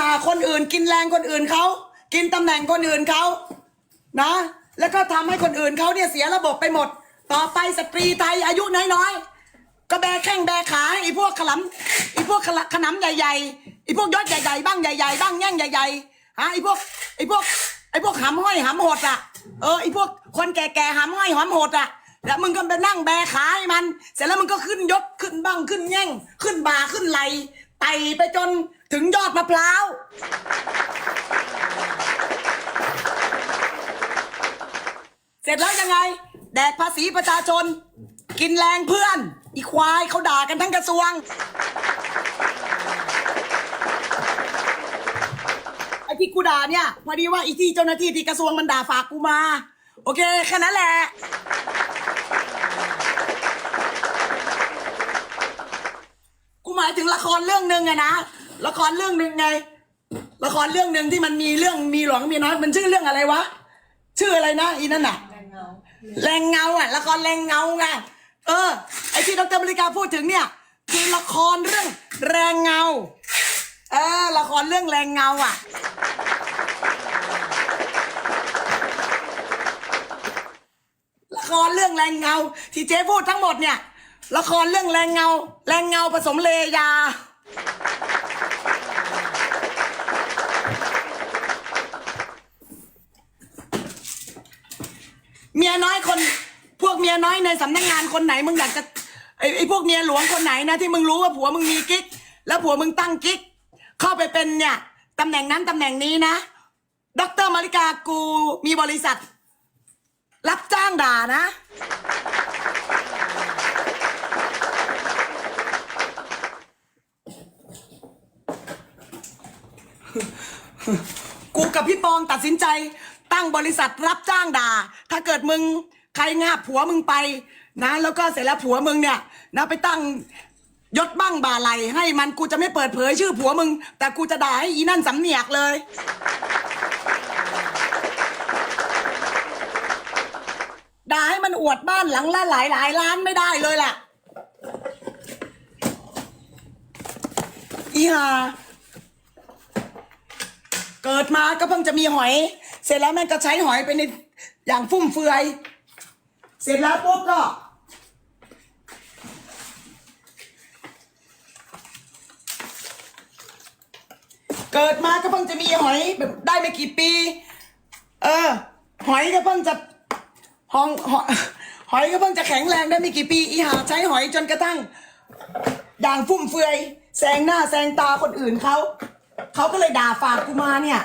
หาคนอื่น กินแรงคนอื่นเขากินตำแหน่งคนอื่นเขานะ แล้วก็ทำให้คนอื่นเขาเนี่ยเสียระบบไปหมด ต่อไปสตรีไทยอายุน้อยๆก็แบกแข้งแบกขาไอ้พวกขลำไอ้พวกขลขนำใหญ่ๆไอ้พวกยอดใหญ่ๆบ้างใหญ่ๆบ้างแง่งใหญ่ๆฮะไอ้พวกไอ้พวกไอ้พวกหำห้อยหำหดอะเออไอ้พวกคนแก่ๆหำห้อยหำหดอะแล้วมึงก็ไปนั่งแบกขาให้มัน เสร็จแล้วมึงก็ขึ้นยศขึ้นบ้างขึ้นแง่ง ขึ้นบ่าขึ้นไหลไต่ไปจน ถึงยอดมะพร้าว เสร็จแล้วยังไง แดกภาษีประชาชน กินแรงเพื่อน อีควายเขาด่ากันทั้งกระทรวง ไอ้ที่กูด่าเนี่ย พอดีว่าอีที่เจ้าหน้าที่ที่กระทรวงมันด่าฝากกูมา โอเค แค่นั้นแหละกูหมายถึงละครเรื่องหนึ่งอะนะ ละครเรื่องหนึ่งไง ละครเรื่องหนึ่งที่มันมีเรื่องมีหลวงมีน้อยมันชื่อเรื่องอะไรวะ ชื่ออะไรนะอีนั่นน่ะ แรงเงาอะ ละครแรงเงาไงเออ ไอที่ดรบริกาพูดถึงเนี่ย คือละครเรื่องแรงเงา เออ ละครเรื่องแรงเงาอะ ละครเรื่องแรงเงา ที่เจ๊พูดทั้งหมดเนี่ย ละครเรื่องแรงเงา แรงเงาผสมเลยา เมียน้อยคน พวกเมียน้อยในสำนักงานคนไหนมึงอยากจะไอ้ไอ้พวกเมียหลวงคนไหนนะที่มึงรู้ว่าผัวมึงมีกิ๊ก แล้วผัวมึงตั้งกิ๊ก เข้าไปเป็นเนี่ยตำแหน่งนั้นตำแหน่งนี้นะดรมาริกากูมีบริษัท รับจ้างด่านะ กูกับพี่ปองตัดสินใจ ตั้งบริษัทรับจ้างด่า ถ้าเกิดมึงใครงาบผัวมึงไปนะ แล้วก็เสร็จแล้วผัวมึงเนี่ยนะไปตั้งยศบ้างบ่าไหลให้มันกูจะไม่เปิดเผยชื่อผัวมึง แต่กูจะด่าให้อีนั่นสำเนียกเลย ด่าให้มันอวดบ้านหลังละหลายหลายล้านไม่ได้เลยแหละอีห่าเกิดมาก็เพิ่งจะมีหอย เสร็จแล้วแม่งก็ใช้หอยไปในอย่างฟุ่มเฟือย เสร็จแล้วปุ๊บก็เกิดมาก็เพิ่งจะมีหอยแบบได้ไม่กี่ปี เออ หอยก็เพิ่งจะหองหอยหอยก็เพิ่งจะแข็งแรงได้ไม่กี่ปี อีหาใช้หอยจนกระทั่งอย่างฟุ่มเฟือยแซงหน้าแซงตาคนอื่นเขา เขาก็เลยด่าฝากกูมาเนี่ย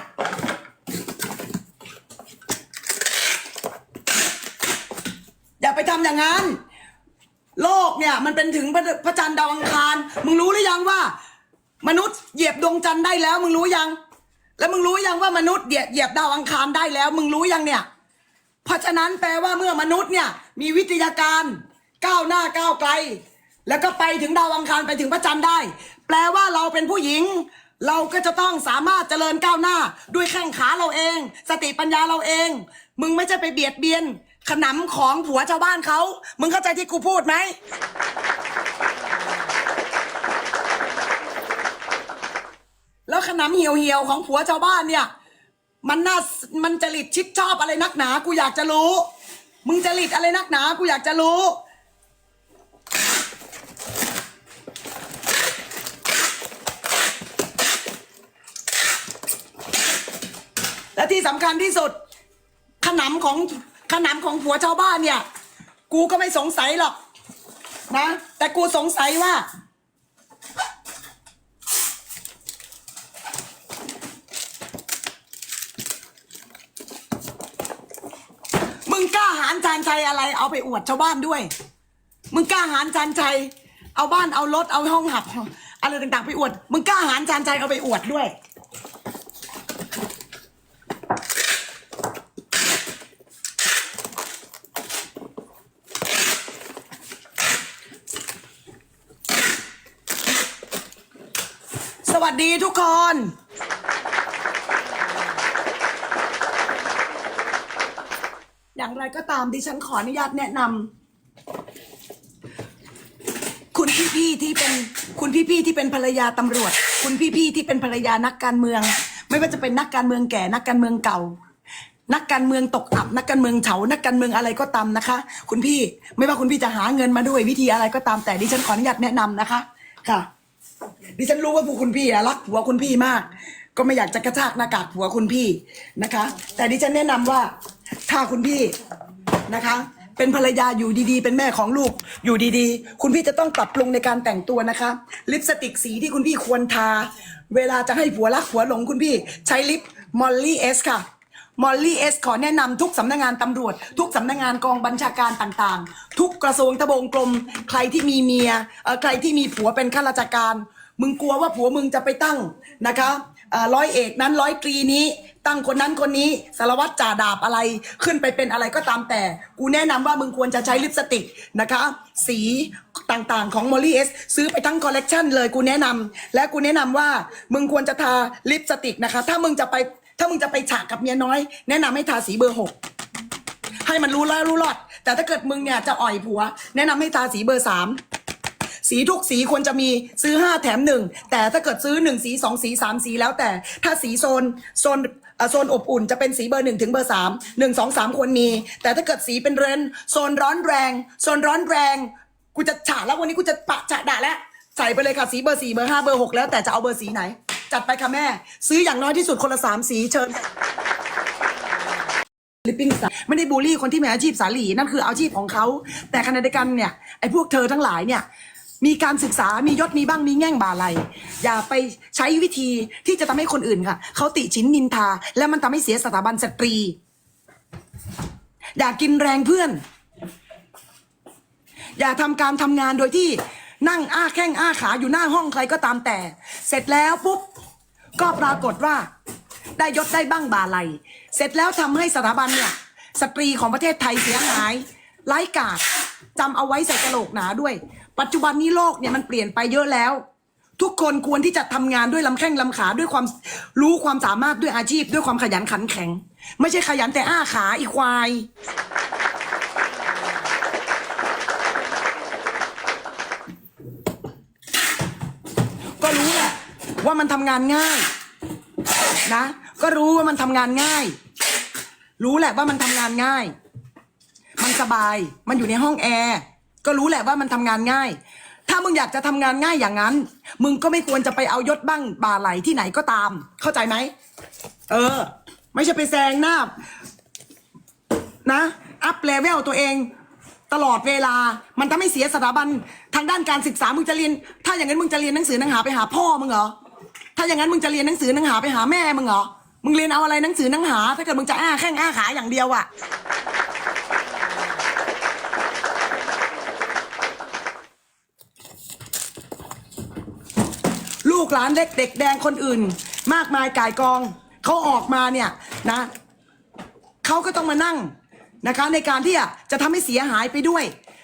อย่าไปทำอย่างนั้น โลกเนี่ย มันเป็นถึงพระพระจันทร์ดาวอังคาร มึงรู้หรือยังว่า มนุษย์เหยียบดวงจันทร์ได้แล้ว มึงรู้ยัง แล้วมึงรู้ยังว่ามนุษย์เหยียบเหยียบดาวอังคารได้แล้ว มึงรู้ยังเนี่ย เพราะฉะนั้นแปลว่าเมื่อมนุษย์เนี่ย มีวิทยาการก้าวหน้าก้าวไกล แล้วก็ไปถึงดาวอังคารไปถึงพระจันทร์ได้ แปลว่าเราเป็นผู้หญิง เราก็จะต้องสามารถเจริญก้าวหน้า ด้วยแข้งขาเราเอง สติปัญญาเราเอง มึงไม่ใช่ไปเบียดเบียน ขนำของผัวชาวบ้านเขา มึงเข้าใจที่กูพูดไหม แล้วขนำเหี่ยวเหี่ยวๆของผัวชาวบ้านเนี่ย มันน่า มันจริตชิดชอบอะไรนักหนา กูอยากจะรู้ มึงจริตอะไรนักหนา กูอยากจะรู้และที่สำคัญที่สุดขนำของ ขนำของผัวชาวบ้านเนี่ย กูก็ไม่สงสัยหรอกนะ แต่กูสงสัยว่า มึงกล้าหารจานชัยอะไรเอาไปอวดชาวบ้านด้วย มึงกล้าหารจานชัยเอาบ้านเอารถเอาห้องหับ อะไรต่างๆไปอวด มึงกล้าหารจานชัยเอาไปอวดด้วย วัสดีทุกคน อย่างไรก็ตามดิฉันขออนุญาตแนะนำคุณพี่ๆที่เป็นคุณพี่ๆที่เป็นภรรยาตำรวจ คุณพี่ๆที่เป็นภรรยานักการเมือง ไม่ว่าจะเป็นนักการเมืองแก่นักการเมืองเก่า นักการเมืองตกอับ นักการเมืองเฉานักการเมืองอะไรก็ตามนะคะ คุณพี่ไม่ว่าคุณพี่จะหาเงินมาด้วยวิธีอะไรก็ตามแต่ดิฉันขออนุญาตแนะนำนะคะ ค่ะ ดิฉันรู้ว่าผู้คุณพี่อะรักผัวคุณพี่มาก ก็ไม่อยากจะกระชากหน้ากากผัวคุณพี่นะคะ แต่ดิฉันแนะนำว่าถ้าคุณพี่นะคะ เป็นภรรยาอยู่ดีๆ เป็นแม่ของลูกอยู่ดีๆ คุณพี่จะต้องปรับปรุงในการแต่งตัวนะคะ ลิปสติกสีที่คุณพี่ควรทา เวลาจะให้ผัวรักผัวหลงคุณพี่ ใช้ลิปมอลลี่เอสค่ะมอลลี่เอสขอแนะนำทุกสำนักงานตำรวจ ทุกสำนักงานกองบัญชาการต่างๆ ทุกกระทรวงทบวงกรม ใครที่มีเมียเอ่อใครที่มีผัวเป็นข้าราชการ มึงกลัวว่าผัวมึงจะไปตั้งนะคะร้อยเอกนั้นร้อยตรีนี้ ตั้งคนนั้นคนนี้สารวัตรจ่าดาบอะไรขึ้นไปเป็นอะไรก็ตามแต่ กูแนะนำว่ามึงควรจะใช้ลิปสติกนะคะ สีต่างๆของมอลลี่เอสซื้อไปทั้งคอลเลกชันเลยกูแนะนำและกูแนะนำว่ามึงควรจะทาลิปสติกนะคะ ถ้ามึงจะไปถ้ามึงจะไปฉากกับเมียน้อย แนะนำให้ทาสีเบอร์หกให้มันรู้แล้วรู้รอด แต่ถ้าเกิดมึงเนี่ยจะอ่อยผัว แนะนำให้ทาสีเบอร์สาม สีทุกสีควรจะมีซื้อห้าแถมหนึ่งแต่ถ้าเกิดซื้อหนึ่งสีสองสีสามสีแล้วแต่ถ้าสีโซนโซนโซนอบอุ่นจะเป็นสีเบอร์หนึ่งถึงเบอร์สามหนึ่งสองสามควรมี แต่ถ้าเกิดสีเป็นเรนโซนร้อนแรง โซนร้อนแรง กูจะฉาแล้ววันนี้กูจะปะจะด่าแล้วใส่ไปเลยค่ะสีเบอร์สี่เบอร์ห้าเบอร์หกแล้วแต่จะเอาเบอร์สีไหน จัดไปค่ะแม่ ซื้ออย่างน้อยที่สุดคนละสามสีเชิญลิปปิ้งสไม่ได้บูลลี่คนที่มีอาชีพสาลีนั่นคืออาชีพของเขา แต่ขณะเดียวกันเนี่ยไอ้พวกเธอทั้งหลายเนี่ย มีการศึกษา มียศ มีบ้าง มีแง่งบาไหลอย่าไปใช้วิธีที่จะทำให้คนอื่นค่ะ เขาติชินนินทา และมันทำให้เสียสถาบันสตรี อย่ากินแรงเพื่อน อย่าทำการทำงานโดยที่นั่งอ้าแข้งอ้าขาอยู่หน้าห้องใครก็ตามแต่ เสร็จแล้วปุ๊บ ก็ปรากฏว่า ได้ยศได้บ้างบาไหลเสร็จแล้วทำให้สถาบันเนี่ย สตรีของประเทศไทยเสียหายไร้กาดจำเอาไว้ใส่กระโหลกหนาด้วย ปัจจุบันนี้โลกเนี่ยมันเปลี่ยนไปเยอะแล้ว ทุกคนควรที่จะทำงานด้วยลำแข้งลำขาด้วยความรู้ความสามารถด้วยอาชีพ ด้วยความขยันขันแข็ง ไม่ใช่ขยันแต่อ้าขาอีควายก็รู้แหละว่ามันทำงานง่าย นะ ก็รู้ว่ามันทำงานง่าย รู้แหละว่ามันทำงานง่าย มันสบาย มันอยู่ในห้องแอร์ ก็รู้แหละว่ามันทำงานง่าย ถ้ามึงอยากจะทำงานง่ายอย่างนั้น มึงก็ไม่ควรจะไปเอายศบ้างบาไหลที่ไหนก็ตาม เข้าใจไหม เออ ไม่ใช่ไปแซงหน้า นะ อัพเลเวลตัวเอง ตลอดเวลา มันทำให้เสียสถาบันทางด้านการศึกษา มึงจะเรียน ถ้าอย่างนั้นมึงจะเรียนหนังสือหนังหาไปหาพ่อมึงเหรอ ถ้าอย่างนั้นมึงจะเรียนหนังสือหนังหาไปหาแม่มึงเหรอ มึงเรียนเอาอะไรหนังสือหนังหา ถ้าเกิดมึงจะอ้าแข้งอ้าขาอย่างเดียวอะ ลูกหลานเล็กเด็กแดงคนอื่น มากมายก่ายกองเขาออกมาเนี่ยนะเขาก็ต้องมานั่งนะคะ ในการที่จะจะทำให้เสียหายไปด้วย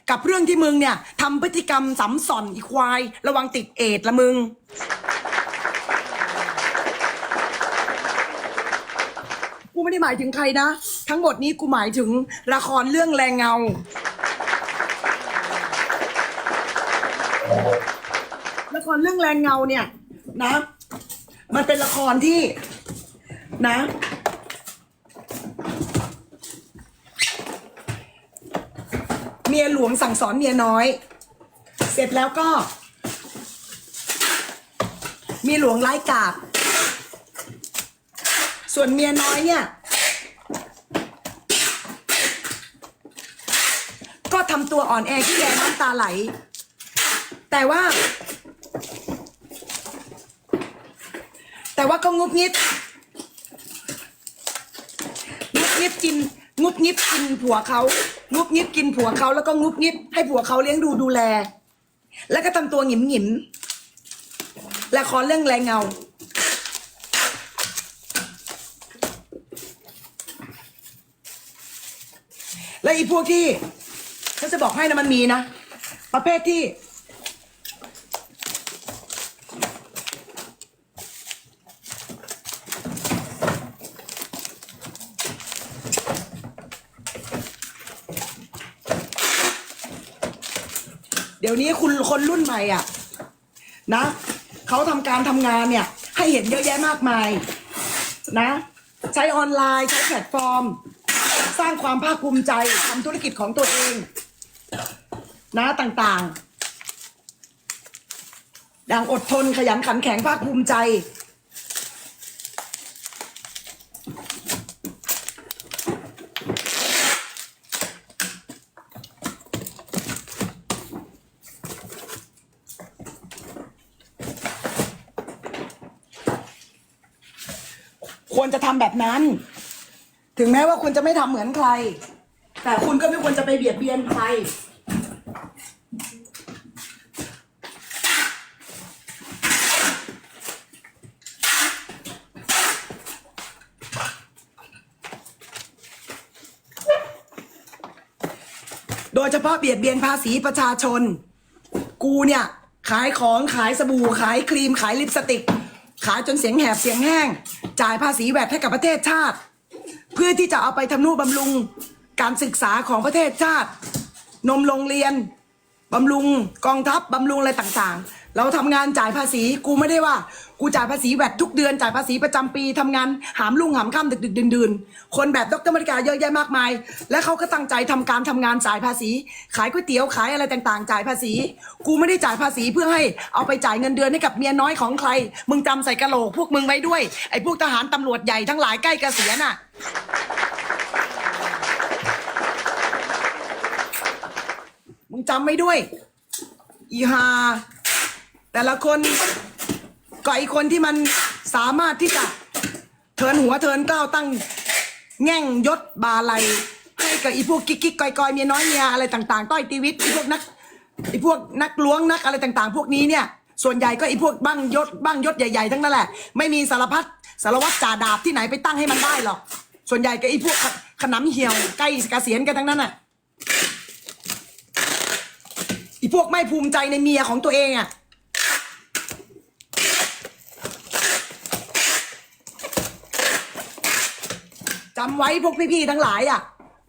กับเรื่องที่มึงเนี่ยทำพฤติกรรมสำส่อนอีควาย ระวังติดเอดละมึง กูไม่ได้หมายถึงใครนะ ทั้งหมดนี้กูหมายถึงละครเรื่องแรงเงาละครเรื่องแรงเงาเนี่ย นะ มันเป็นละครที่ นะ เมียหลวงสั่งสอนเมียน้อย เสร็จแล้วก็ มีหลวงไร้กาดส่วนเมียน้อยเนี่ย ก็ทำตัวอ่อนแอที่แย่น้ำตาไหล แต่ว่า แต่ว่าก็งุบงิบงุบงิบกินงุบงิบกินผัวเขางุบงิบกินผัวเขาแล้วก็งุบงิบให้ผัวเขาเลี้ยงดูดูแล แล้วก็ทำตัวหงิมหงิมละครเรื่องแรงเงา และอีพวกที่ฉันจะบอกให้นะมันมีนะ ประเภทที่ ดี๋ยวนี้คุณคนรุ่นใหม่อะ นะเขาทำการทำงานเนี่ย ให้เห็นเยอะแยะมากมาย นะ ใช้ออนไลน์ใช้แพลตฟอร์ม สร้างความภาคภูมิใจทำธุรกิจของตัวเอง นะต่างๆ ดังอดทนขยันขันแข็งภาคภูมิใจ ทำแบบนั้น ถึงแม้ว่าคุณจะไม่ทำเหมือนใคร แต่คุณก็ไม่ควรจะไปเบียดเบียนใครโดยเฉพาะเบียดเบียนภาษีประชาชน กูเนี่ย ขายของขายสบู่ขายครีมขายลิปสติก ขายจนเสียงแหบเสียงแห้ง จ่ายภาษีแวดให้กับประเทศชาติ เพื่อที่จะเอาไปทำนุบำรุงการศึกษาของประเทศชาติ นมโรงเรียนบำรุงกองทัพบำรุงอะไรต่างๆ เราทำงานจ่ายภาษีกูไม่ได้ว่า กูจ่ายภาษีแวดทุกเดือน จ่ายภาษีประจำปีทำงานหามลุ่งหามค่ำดึกดึกดื่นดื่นๆคนแบบดรมริกาเยอะแยะมากมาย และเขาก็ตั้งใจทำการทำงานจ่ายภาษี ขายก๋วยเตี๋ยวขายอะไรต่างๆ จ่ายภาษี กูไม่ได้จ่ายภาษีเพื่อให้เอาไปจ่ายเงินเดือนให้กับเมียน้อยของใคร มึงจำใส่กะโหลกพวกมึงไว้ด้วยไอ้พวกทหารตำรวจใหญ่ทั้งหลายใกล้เกษียณน่ะมึงจำไว้ด้วย อีฮา แต่ละคนก็ไอคนที่มันสามารถที่จะเทินหัวเทินก้าวตั้งแง่งยศบาลัยให้กับอีพวกกิ๊กกิ๊กกอยกอยเมียน้อยเมียอะไรต่าง ๆ ต้อยตีวิตอีพวกนักอีพวกนักล้วงนักอะไรต่างๆ พวกนี้เนี่ย ส่วนใหญ่ก็ไอีพวกบ้างยศบ้างยศใหญ่ ๆ ทั้งนั้นแหละ ไม่มีสารพัดสารวัตรจ่าดาบที่ไหนไปตั้งให้มันได้หรอก ส่วนใหญ่ก็ไอีพวกขนำเหี่ยวใกล้เกษียณกันทั้งนั้นน่ะอีพวกไม่ภูมิใจในเมียของตัวเองอะ จำไว้พวกพี่ๆทั้งหลายอะ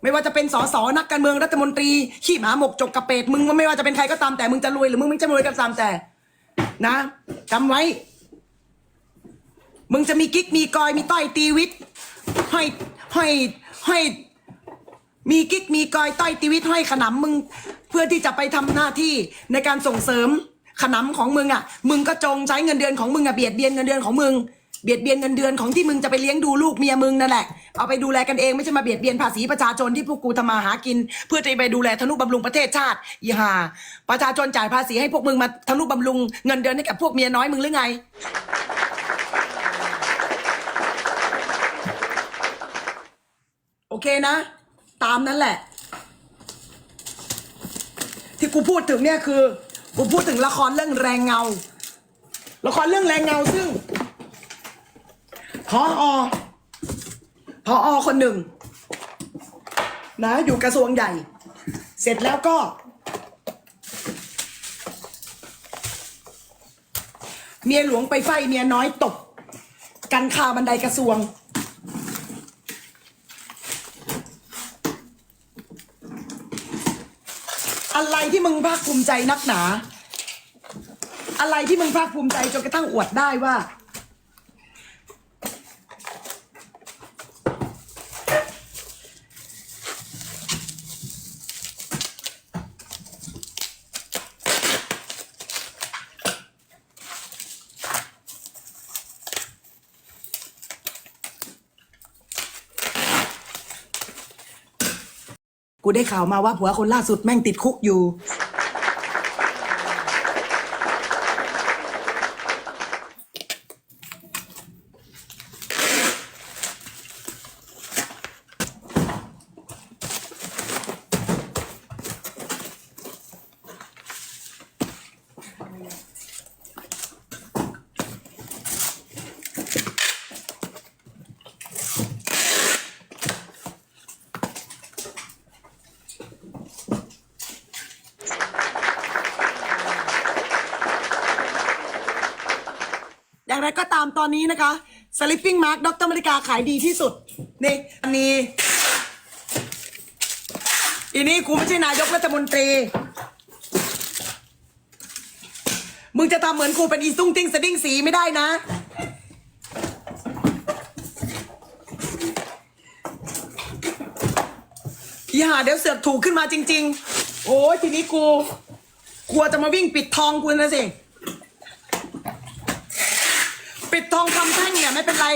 ไม่ว่าจะเป็นสสนักการเมืองรัฐมนตรีขี้หมาหมกจกกระเป็ดมึงไม่ว่าจะเป็นใครก็ตามแต่มึงจะรวยหรือมึงไม่จะรวยก็ตามแต่ นะจำไว้ มึงจะมีกิ๊กมีกอยมีต้อยตีวิทย์ห้อยห้อยห้อยมีกิ๊กมีกอยต้อยตีวิทย์ห้อยขนำมึง เพื่อที่จะไปทำหน้าที่ในการส่งเสริมขนำของมึงอะ มึงก็จงใช้เงินเดือนของมึงอะเบียดเบียนเงินเดือนของมึง บียดเบียนเงินเดือนของที่มึงจะไปเลี้ยงดูลูกเมียมึงนั่นแหละ เอาไปดูแลกันเองไม่ใช่มาเบียดเบียนภาษีประชาชนที่พวกกูทำมาหากิน เพื่อจะไปดูแลทนุบำรุงประเทศชาติอีห่าประชาชนจ่ายภาษีให้พวกมึงมาทนุบำรุงเงินเดือนให้กับพวกเมียน้อยมึงหรือไงโอเคนะ ตามนั้นแหละ ที่กูพูดถึงเนี่ยคือ กูพูดถึงละครเรื่องแรงเงา ละครเรื่องแรงเงาซึ่ง พออพออคนหนึ่งนะอยู่กระทรวงใหญ่ เสร็จแล้วก็ เมียหลวงไปไฟเมียน้อยตก กันคาบันไดกระทรวง อะไรที่มึงภาคภูมิใจนักหนา อะไรที่มึงภาคภูมิใจจนกระทั่งอวดได้ว่า กูได้ข่าวมาว่าผัวคนล่าสุดแม่งติดคุกอยู่ ตามตอนนี้นะคะ Sleeping Mark ดรมริกาขายดีที่สุด นี่อันนี้อีนี้กูไม่ใช่นายกรัฐมนตรี มึงจะทำเหมือนกูเป็นอีซุ่งติ้งสดิ้งสีไม่ได้นะ อีหาเดี๋ยวเสือกถูกขึ้นมาจริง ๆ โอ้ยทีนี้กูกลัวจะมาวิ่งปิดทองกูนะสิ ปิดทองคำแท่งเนี่ยไม่เป็นไร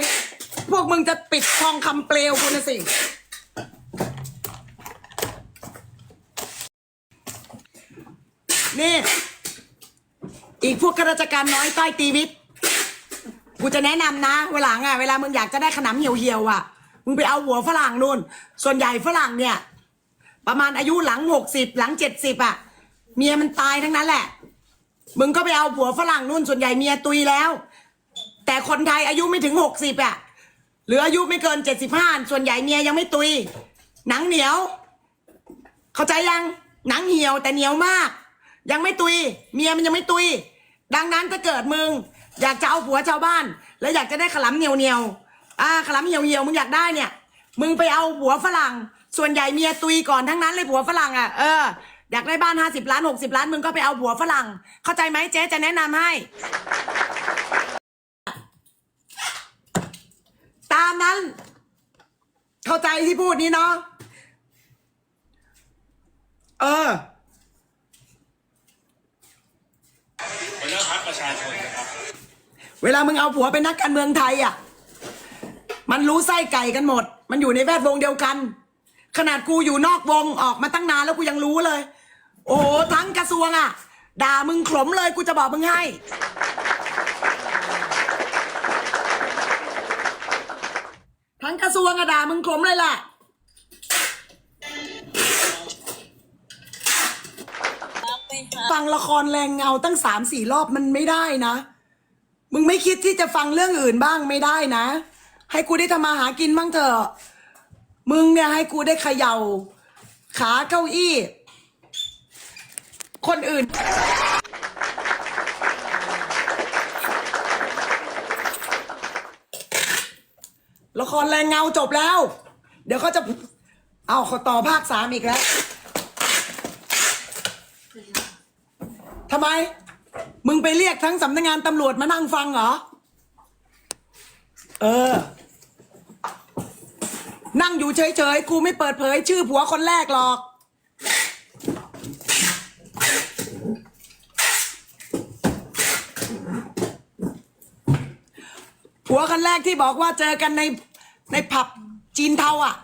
พวกมึงจะปิดทองคำเปลวกูนะสิ นี่ อีกพวกข้าราชการน้อยใต้ตีวิทย์กูจะแนะนำนะเวลาอะเวลามึงอยากจะได้ขนมเหี่ยวๆอะ มึงไปเอาหัวฝรั่งนู่น ส่วนใหญ่ฝรั่งเนี่ย ประมาณอายุหลังหกสิบหลังเจ็ดสิบอะ เมียมันตายทั้งนั้นแหละ มึงก็ไปเอาผัวฝรั่งนู่นส่วนใหญ่เมียตุยแล้ว แต่คนไทยอายุไม่ถึงหกสิบอะหรืออายุไม่เกินเจ็ดสิบห้าส่วนใหญ่เมียยังไม่ตุย หนังเหนียว เข้าใจยังหนังเหี่ยวแต่เหนียวมาก ยังไม่ตุย เมียมันยังไม่ตุย ดังนั้นถ้าเกิดมึง อยากจะเอาผัวชาวบ้าน แล้วอยากจะได้ขลำเหนียวเหนียวอ่าขลำเหี่ยวเหี่ยวมึงอยากได้เนี่ย มึงไปเอาผัวฝรั่ง ส่วนใหญ่เมียตุยก่อนทั้งนั้นเลยผัวฝรั่งอะเอออยากได้บ้านห้าสิบล้านหกสิบล้านมึงก็ไปเอาผัวฝรั่ง เข้าใจไหมเจ๊จะแนะนำให้ ตามนั้น เข้าใจที่พูดนี้เนาะเออหัวหน้าพักประชาชนนะครับ เวลามึงเอาผัวเป็นนักการเมืองไทยอะ มันรู้ไส้ไก่กันหมด มันอยู่ในแวดวงเดียวกัน ขนาดกูอยู่นอกวงออกมาตั้งนานแล้วกูยังรู้เลย โอ้โหทั้งกระทรวงอะ ด่ามึงขลมเลยกูจะบอกมึงให้ งกระทรวงอะด่ามึงขลมเลยแหละฟังละครแรงเงาตั้งสามสี่รอบมันไม่ได้นะ มึงไม่คิดที่จะฟังเรื่องอื่นบ้างไม่ได้นะ ให้กูได้ทำมาหากินบ้างเถอะ มึงเนี่ยให้กูได้เขย่า ขาเก้าอี้ คนอื่น ละครแรงเงาจบแล้ว เดี๋ยวเขาจะเอาเขาต่อภาคสามอีกแล้วทำไม มึงไปเรียกทั้งสำนักงานตำรวจมานั่งฟังเหรอ เออ นั่งอยู่เฉยๆ กูไม่เปิดเผยชื่อผัวคนแรกหรอก คนแรกที่บอกว่าเจอกันในในผับจีนเทาอะ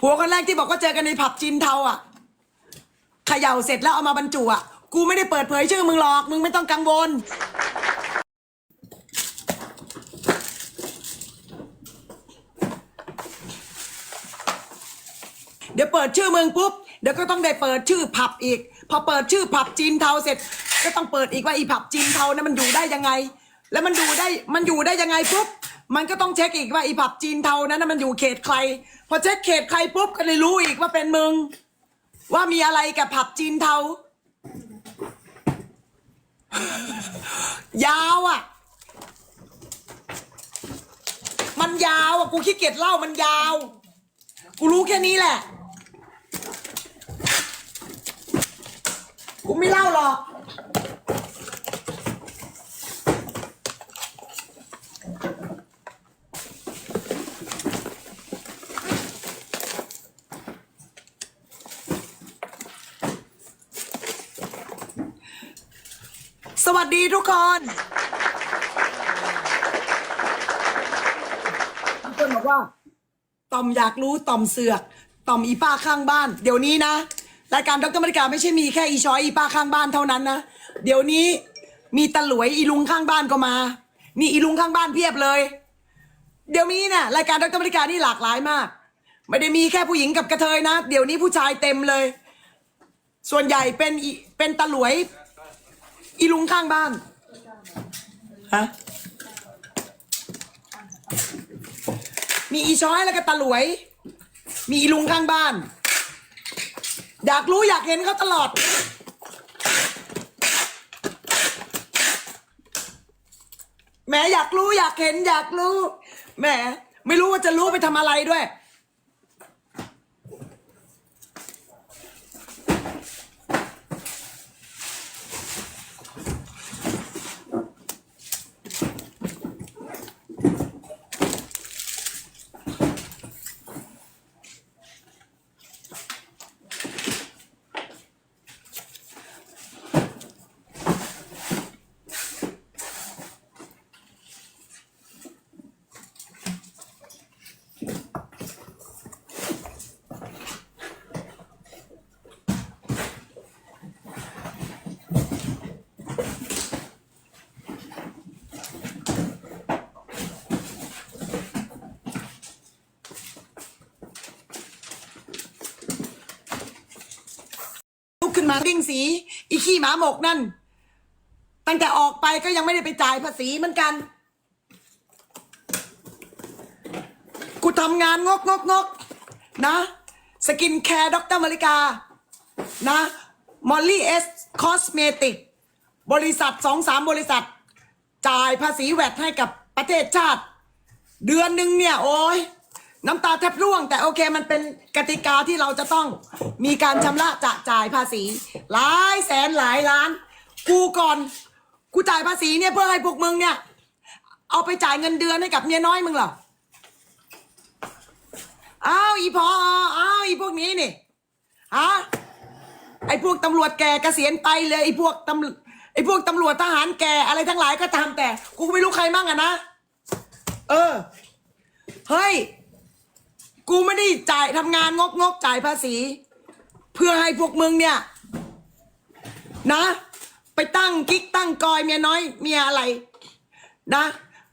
ผัวคนแรกที่บอกว่าเจอกันในผับจีนเทาอะเขย่าเสร็จแล้วเอามาบรรจุอะ กูไม่ได้เปิดเผยชื่อมึงหรอก มึงไม่ต้องกังวล เดี๋ยวเปิดชื่อมึงปุ๊บ เดี๋ยวก็ต้องได้เปิดชื่อผับอีก พอเปิดชื่อผับจีนเทาเสร็จ ก็ต้องเปิดอีกว่าอีผับจีนเทานั้นมันอยู่ได้ยังไง แล้วมันอยู่ได้มันอยู่ได้ยังไงปุ๊บมันก็ต้องเช็คอีกว่าอีผับจีนเทานั้นนะมันอยู่เขตใคร พอเช็คเขตใครปุ๊บก็เลยรู้อีกว่าเป็นมึง ว่ามีอะไรกับผับจีนเทา ยาวอะ มันยาวอะ กูขี้เกียจเล่ามันยาว กูรู้แค่นี้แหละ กูไม่เล่าหรอก ส วัสดีทุกคนทุกคนบอกว่า ต่อมอยากรู้ต่อมเสือก ต่อมอีป้าข้างบ้าน เดี๋ยวนี้นะ รายการดรมริกาไม่ใช่มีแค่อีช้อยอีป้าข้างบ้านเท่านั้นนะ เดี๋ยวนี้มีตะหลวยอีลุงข้างบ้านก็มามีอีลุงข้างบ้านเพียบเลย เดี๋ยวนี้เนี่ยรายการดรมริกานี่หลากหลายมาก ไม่ได้มีแค่ผู้หญิงกับกระเทยนะ เดี๋ยวนี้ผู้ชายเต็มเลย ส่วนใหญ่เป็นอีเป็นตะหลวย อีลุงข้างบ้าน ฮะ มีอีช้อยแล้วก็ตาหลวย มีอีลุงข้างบ้าน อยากรู้อยากเห็นเขาตลอด แหมอยากรู้อยากเห็นอยากรู้ แหมไม่รู้ว่าจะรู้ไปทำอะไรด้วย ก มาดิ้งสี อีขี้หมาหมกนั่น ตั้งแต่ออกไปก็ยังไม่ได้ไปจ่ายภาษีเหมือนกัน กูทำงานงกงกงกนะ สกินแคร์ด็อกเตอร์มาริกา นะมอลลี่เอสคอสเมติกบริษัทสองสามบริษัท จ่ายภาษีแวดให้กับประเทศชาติ เดือนหนึ่งเนี่ย โอ้ย น้ำตาแทบร่วง แต่โอเคมันเป็นกติกาที่เราจะต้องมีการชำระจะจ่ายภาษี หลายแสนหลายล้าน กูก่อนกูจ่ายภาษีเนี่ยเพื่อให้พวกมึงเนี่ย เอาไปจ่ายเงินเดือนให้กับเมียน้อยมึงเหรออ้าวอีพออ้าวอีพวกนี้นี่ฮะไอพวกตำรวจแก่เกษียณไปเลยไอพวกตำไอพวกตำรวจทหารแก่อะไรทั้งหลายก็ตามแต่ กูไม่รู้ใครมั่งอะนะเออเฮ้ย กูไม่ได้จ่ายทำงานงกงกจ่ายภาษี เพื่อให้พวกมึงเนี่ย นะ ไปตั้งกิ๊กตั้งกอยเมียน้อยเมียอะไร นะ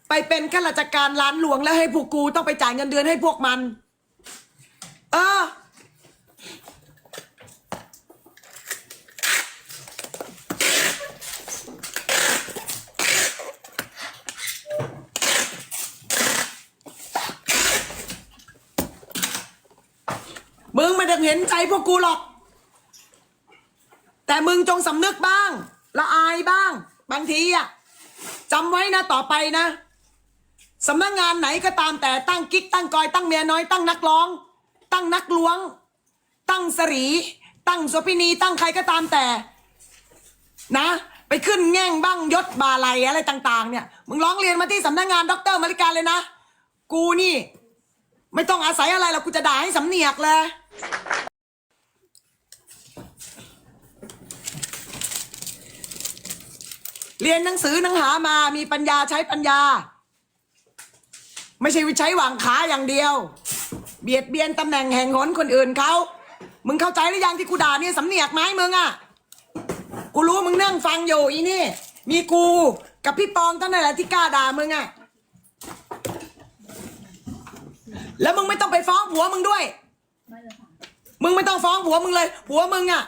ไปเป็นข้าราชการร้านหลวงแล้วให้พวกกูต้องไปจ่ายเงินเดือนให้พวกมัน เออ มึงไม่ได้เห็นใจพวกกูหรอก แต่มึงจงสำนึกบ้าง ละอายบ้าง บางทีอะจำไว้นะต่อไปนะสำนักงานไหนก็ตามแต่ตั้งกิ๊กตั้งกอยตั้งเมียน้อยตั้งนักร้อง ตั้งนักล้วง ตั้งสรี ตั้งโสพินีตั้งใครก็ตามแต่ นะ ไปขึ้นแง่งบ้างยศบาลัยอะไรต่าง ๆ เนี่ยมึงร้องเรียนมาที่สำนักงานดรมาริการเลยนะ กูนี่ ไม่ต้องอาศัยอะไรหรอกกูจะด่าให้สำเนียกเลย เรียนหนังสือหนังหามามีปัญญาใช้ปัญญา ไม่ใช่วิใช้หวังขาอย่างเดียว เบียดเบียนตำแหน่งแห่งหนคนอื่นเขามึงเข้าใจหรือยังที่กูด่าเนี่ยสำเนียกไหมมึงอะกูรู้มึงนั่งฟังอยู่อีนี่ มีกูกับพี่ปองเท่านั้นแหละที่กล้าด่ามึงอะแล้วมึงไม่ต้องไปฟ้องผัวมึงด้วย มึงไม่ต้องฟ้องผัวมึงเลย ผัวมึงอะ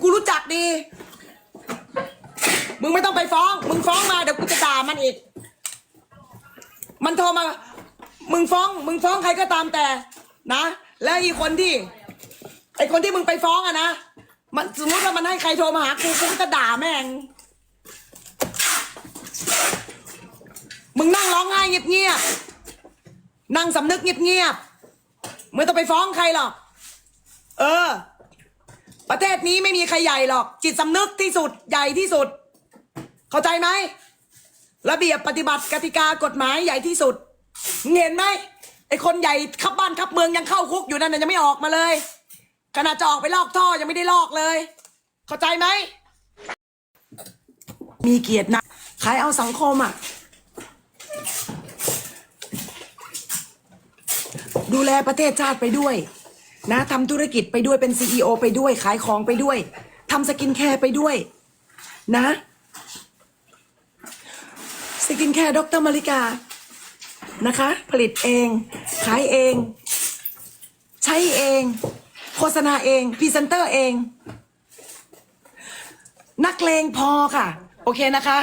กูรู้จักดี มึงไม่ต้องไปฟ้อง มึงฟ้องมาเดี๋ยวกูจะด่ามันอีก มันโทรมา มึงฟ้อง มึงฟ้องใครก็ตามแต่ นะ แล้วอีคนที่ ไอคนที่มึงไปฟ้องอะนะ มันสมมติว่ามันให้ใครโทรมาหากูกูก็จะด่าแม่ง มึงนั่งร้องไห้เงียบๆ นั่งสำนึกเงียบๆ ไม่ต้องไปฟ้องใครหรอก เออ ประเทศนี้ไม่มีใครใหญ่หรอก จิตสำนึกที่สุดใหญ่ที่สุด เข้าใจไหมระเบียบปฏิบัติกติกากฎหมายใหญ่ที่สุดมึงเห็นไหมไอคนใหญ่ขับบ้านขับเมืองยังเข้าคุกอยู่นั่นนะยังไม่ออกมาเลยขณะจะออกไปลอกท่อยังไม่ได้ลอกเลย เข้าใจไหมมีเกียรตินะขายเอาสังคมอะ ดูแลประเทศชาติไปด้วย นะทำธุรกิจไปด้วยเป็นซีอไปด้วยขายของไปด้วยทำสกินแคร์ไปด้วย นะ สกินแคร์ดรมาริกา นะคะ ผลิตเอง ขายเอง ใช้เอง โฆษณาเองพรีเซนเตอร์เอง นักเลงพอค่ะ โอเคนะคะ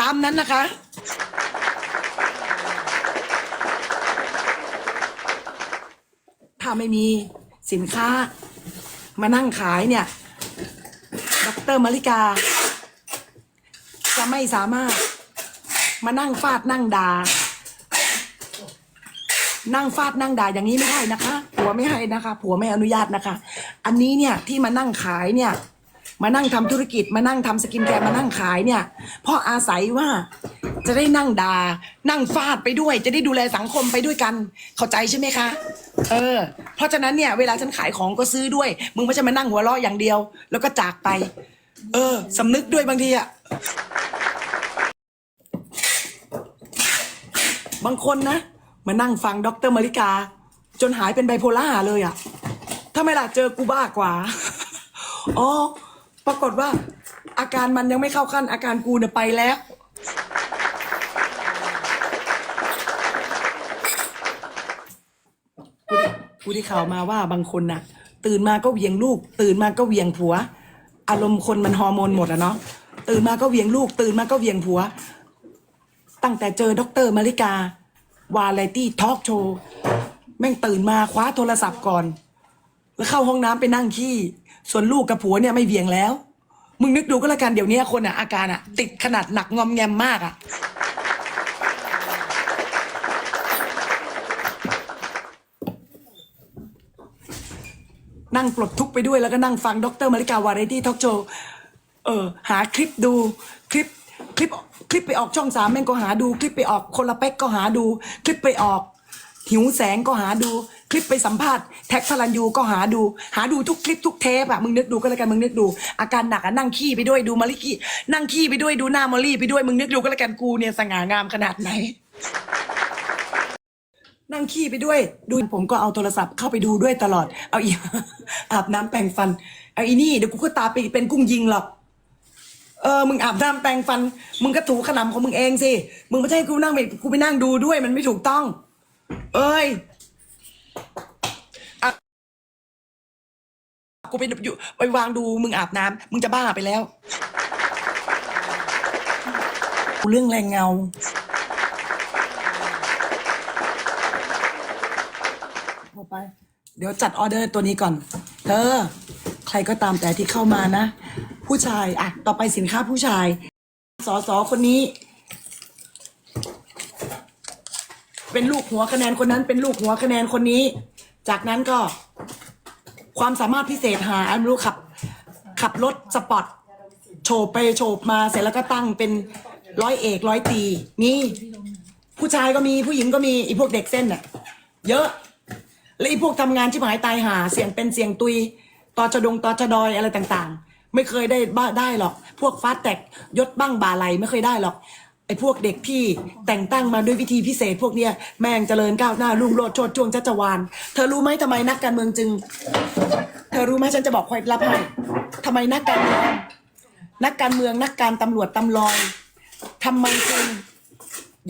ตามนั้นนะคะ ถ้า ไม่มีสินค้า มานั่งขายเนี่ยดรมาริกา จะไม่สามารถมานั่งฟาดนั่งด่านั่งฟาดนั่งด่าอย่างนี้ไม่ได้นะคะ ผัวไม่ให้นะคะ ผัวไม่อนุญาตนะคะ อันนี้เนี่ยที่มานั่งขายเนี่ย มานั่งทำธุรกิจมานั่งทำสกินแคร์มานั่งขายเนี่ยเพราะอาศัยว่าจะได้นั่งด่านั่งฟาดไปด้วย จะได้ดูแลสังคมไปด้วยกันเข้าใจใช่ไหมคะ เออ เพราะฉะนั้นเนี่ยเวลาฉันขายของก็ซื้อด้วย มึงไม่ใช่มานั่งหัวเราะอย่างเดียว แล้วก็จากไป เออสำนึกด้วยบางทีอะบางคนนะมานั่งฟังดรมาริกา จนหายเป็นไบโพล่าเลยอะทำไมล่ะเจอกูบ้ากว่า อ๋อ ปรากฏว่า อาการมันยังไม่เข้าขั้น อาการกูเนี่ยไปแล้ว กูได้กูได้ข่าวมาว่าบางคนน่ะ ตื่นมาก็เหวียงลูก ตื่นมาก็เหวียงผัว อารมณ์คนมันฮอร์โมนหมดอะเนาะตื่นมาก็เหวียงลูก ตื่นมาก็เหวียงผัว ตั้งแต่เจอด็อกเตอร์มาริกา วาไรตี้ทอล์กโชว์แม่งตื่นมาคว้าโทรศัพท์ก่อน แล้วเข้าห้องน้ำไปนั่งขี้ ส่วนลูกกับผัวเนี่ยไม่เวียงแล้ว มึงนึกดูก็แล้วกันเดี๋ยวนี้คนอะอาการอะติดขนาดหนักงอมแงมมากอะนั่งปลดทุกไปด้วยแล้วก็นั่งฟังดรมาริกาวาไรตี้ทอกโชเออหาคลิปดูคลิปคลิปคลิปไปออกช่องสามแม่งก็หาดู คลิปไปออกคนละเป็กก็หาดู คลิปไปออก หิวแสงก็หาดู คลิปไปสัมภาษณ์แท็กพลันยูก็หาดู หาดูทุกคลิปทุกเทปอะมึงนึกดูก็แล้วกันมึงนึกดู อาการหนักอะนั่งขี้ไปด้วยดูมาริกี้นั่งขี้ไปด้วยดูหน้ามอลลี่ไปด้วยมึงนึกดูก็แล้วกันกูเนี่ยสง่างามขนาดไหน นั่งขี้ไปด้วย ดูผมก็เอาโทรศัพท์เข้าไปดูด้วยตลอด เอาอีอาบน้ำแปรงฟันเอาอีนี่เดี๋ยวกูก็ตาไปเป็นกุ้งยิงหรอกเออ มึงอาบน้ำแปรงฟัน มึงก็ถูขนำของมึงเองสิ มึงไม่ใช่กูนั่งไปกูไปนั่งดูด้วยมันไม่ถูกต้อง เอ้ยอะกูไปอยู่ไปวางดูมึงอาบน้ำมึงจะบ้าไปแล้ว เรื่องแรงเงาพอไป เดี๋ยวจัดออเดอร์ตัวนี้ก่อน เธอ ใครก็ตามแต่ที่เข้ามานะ ผู้ชาย อะ ต่อไปสินค้าผู้ชาย สอสอคนนี้ เป็นลูกหัวคะแนนคนนั้น เป็นลูกหัวคะแนนคนนี้ จากนั้นก็ ความสามารถพิเศษหาอันไม่รู้ขับ ขับรถสปอร์ตโฉบไปโฉบมาเสร็จแล้วก็ตั้งเป็นร้อยเอกร้อยตี นี่ ผู้ชายก็มีผู้หญิงก็มีไอีพวกเด็กเส้นน่ะ เยอะ และไอ้พวกทำงานที่หายตายหา เสียงเป็นเสียงตุยตอจดงตอจดอยอะไรต่างๆ ไม่เคยได้บ้าได้หรอก พวกฟาสแตกยศบ้างบาไหลไม่เคยได้หรอก ไอ้พวกเด็กที่แต่งตั้งมาด้วยวิธีพิเศษ พวกเนี้ยแม่งเจริญก้าวหน้ารุ่งโรจน์โชดช่วงจัจวานเธอรู้ไหมทำไมนักการเมืองจึง เธอรู้ไหมฉันจะบอกคล็ดลับให้ทำไมนักการเมืองนักการเมืองนักการตำรวจตำรอยทำไมจึง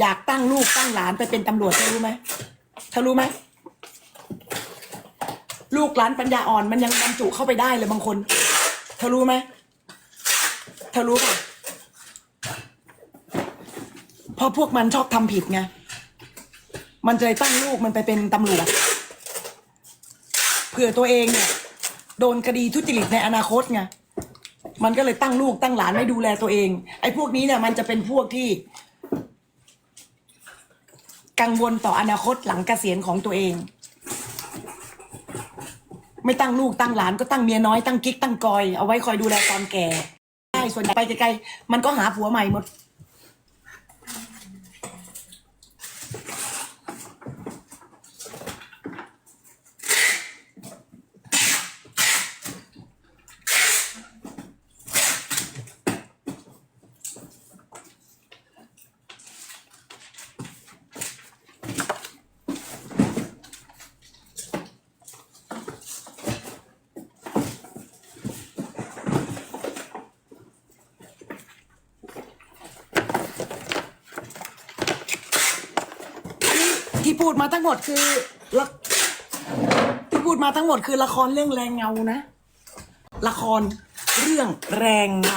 อยากตั้งลูกตั้งหลานไปเป็นตำรวจเธอรู้ไหมเธอรู้ไหมลูกหลานปัญญาอ่อนมันยังบรรจุเข้าไปได้เลยบางคน เธอรู้ไหมเธอรู้ป่ะ ราะพวกมันชอบทำผิดไง มันจะเลยตั้งลูกมันไปเป็นตำรวจ เผื่อตัวเองเนี่ย โดนคดีทุจริตในอนาคตไง มันก็เลยตั้งลูกตั้งหลานไม่ดูแลตัวเอง ไอ้พวกนี้เนี่ย มันจะเป็นพวกที่ กังวลต่ออนาคตหลังเกษียณของตัวเอง ไม่ตั้งลูกตั้งหลานก็ตั้งเมียน้อยตั้งกิ๊กตั้งกอย เอาไว้คอยดูแลตอนแก่ใช่ส่วนใหญ่ไปไกลๆมันก็หาผัวใหม่หมด ที่พูดมา ทั้งหมดคือละที่พูดมาทั้งหมดคือละครเรื่องแรงเงานะ ละครเรื่องแรงเงา